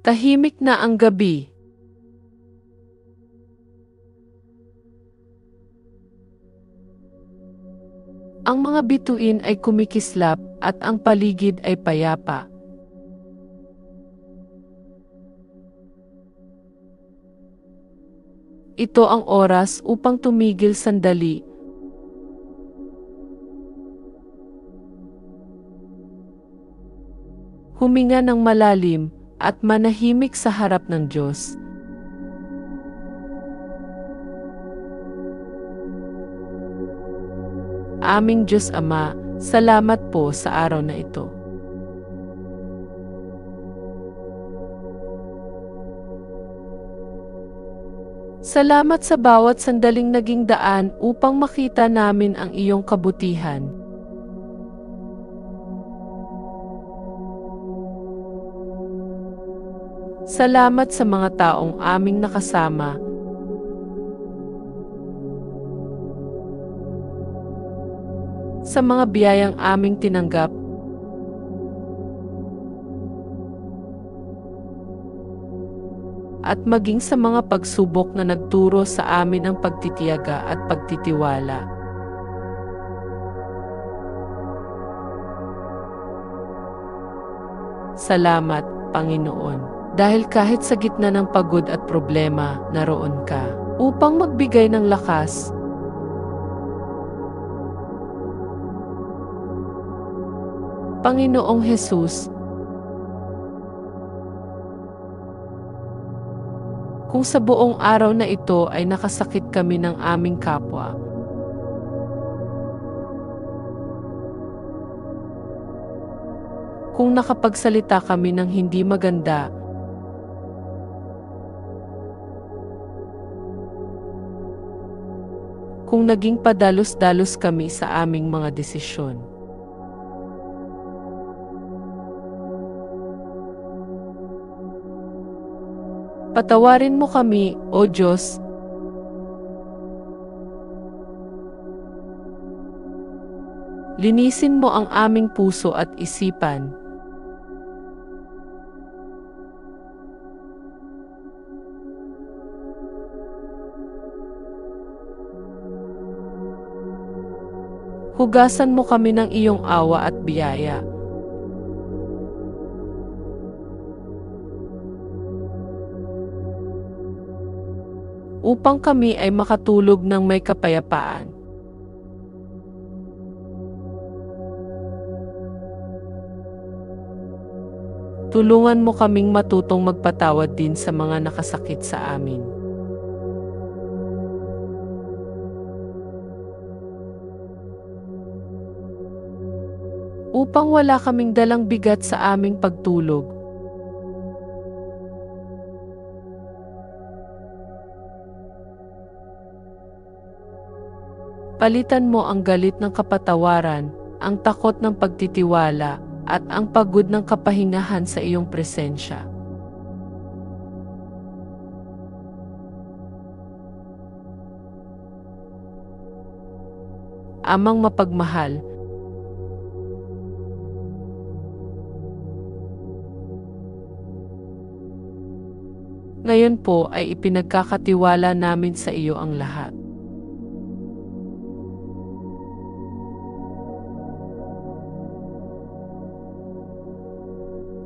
Tahimik na ang gabi. Ang mga bituin ay kumikislap at ang paligid ay payapa. Ito ang oras upang tumigil sandali. Huminga ng malalim at manahimik sa harap ng Diyos. Aming Diyos Ama, salamat po sa araw na ito. Salamat sa bawat sandaling naging daan upang makita namin ang iyong kabutihan. Salamat sa mga taong aming nakasama. Sa mga biyayang aming tinanggap. At maging sa mga pagsubok na nagturo sa amin ang pagtitiyaga at pagtitiwala. Salamat, Panginoon. Dahil kahit sa gitna ng pagod at problema, naroon ka. Upang magbigay ng lakas. Panginoong Hesus, kung sa buong araw na ito ay nakasakit kami ng aming kapwa, kung nakapagsalita kami ng hindi maganda, kung naging padalos-dalos kami sa aming mga desisyon. Patawarin mo kami, O Diyos. Linisin mo ang aming puso at isipan. Hugasan mo kami ng iyong awa at biyaya. Upang kami ay makatulog ng may kapayapaan. Tulungan mo kaming matutong magpatawad din sa mga nakasakit sa amin. Upang wala kaming dalang bigat sa aming pagtulog. Palitan mo ang galit ng kapatawaran, ang takot ng pagtitiwala, at ang pagod ng kapahingahan sa iyong presensya. Amang mapagmahal, Ngayon po ay ipinagkakatiwala namin sa iyo ang lahat.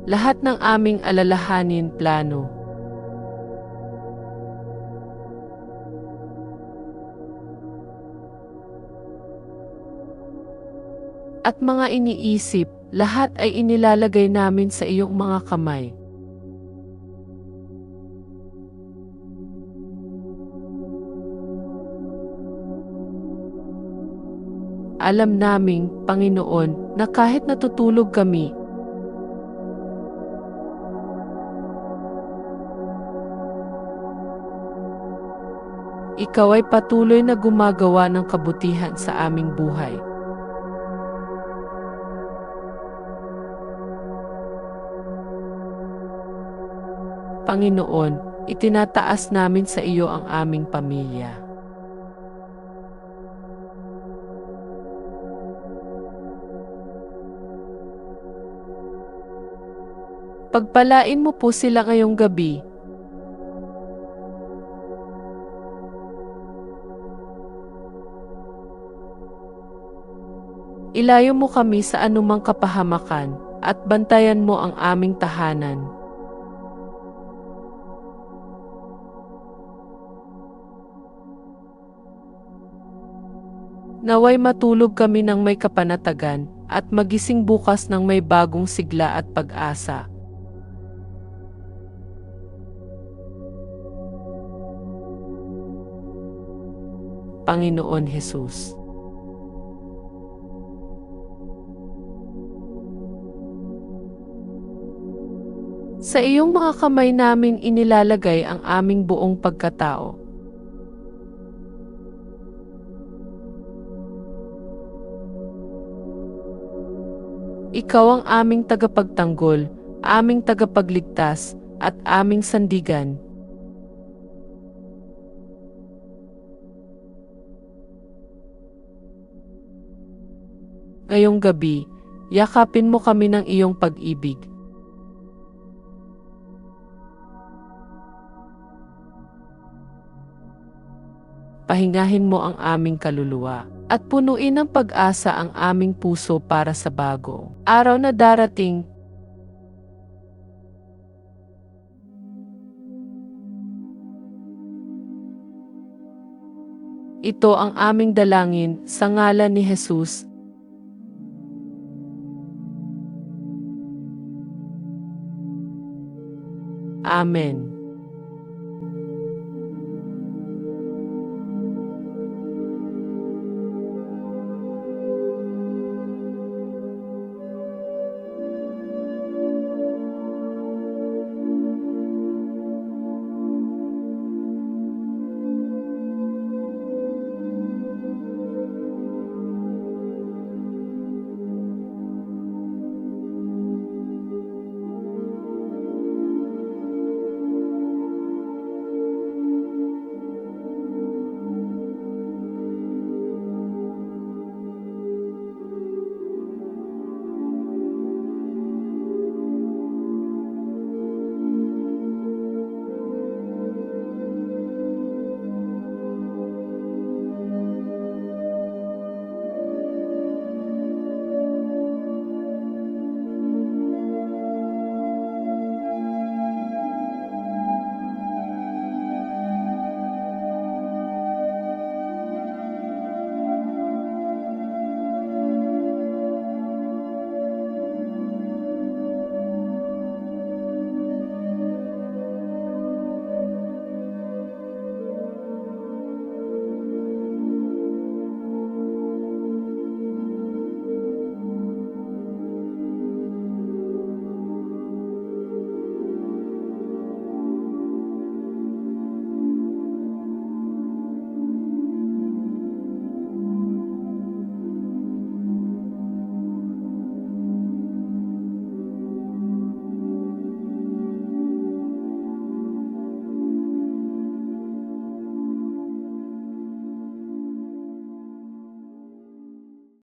Lahat ng aming alalahanin plano. At mga iniisip, lahat ay inilalagay namin sa iyong mga kamay. Alam naming, Panginoon, na kahit natutulog kami, Ikaw ay patuloy na gumagawa ng kabutihan sa aming buhay. Panginoon, itinataas namin sa iyo ang aming pamilya. Pagpalain mo po sila ngayong gabi. Ilayo mo kami sa anumang kapahamakan at bantayan mo ang aming tahanan. Naway matulog kami ng may kapanatagan at magising bukas ng may bagong sigla at pag-asa. Panginoon Jesus. Sa iyong mga kamay namin inilalagay ang aming buong pagkatao. Ikaw ang aming tagapagtanggol, aming tagapagligtas, at aming sandigan. Ngayong gabi, yakapin mo kami ng iyong pag-ibig. Pahingahin mo ang aming kaluluwa at punuin ng pag-asa ang aming puso para sa bago. Araw na darating, ito ang aming dalangin sa ngalan ni Jesus. Amen.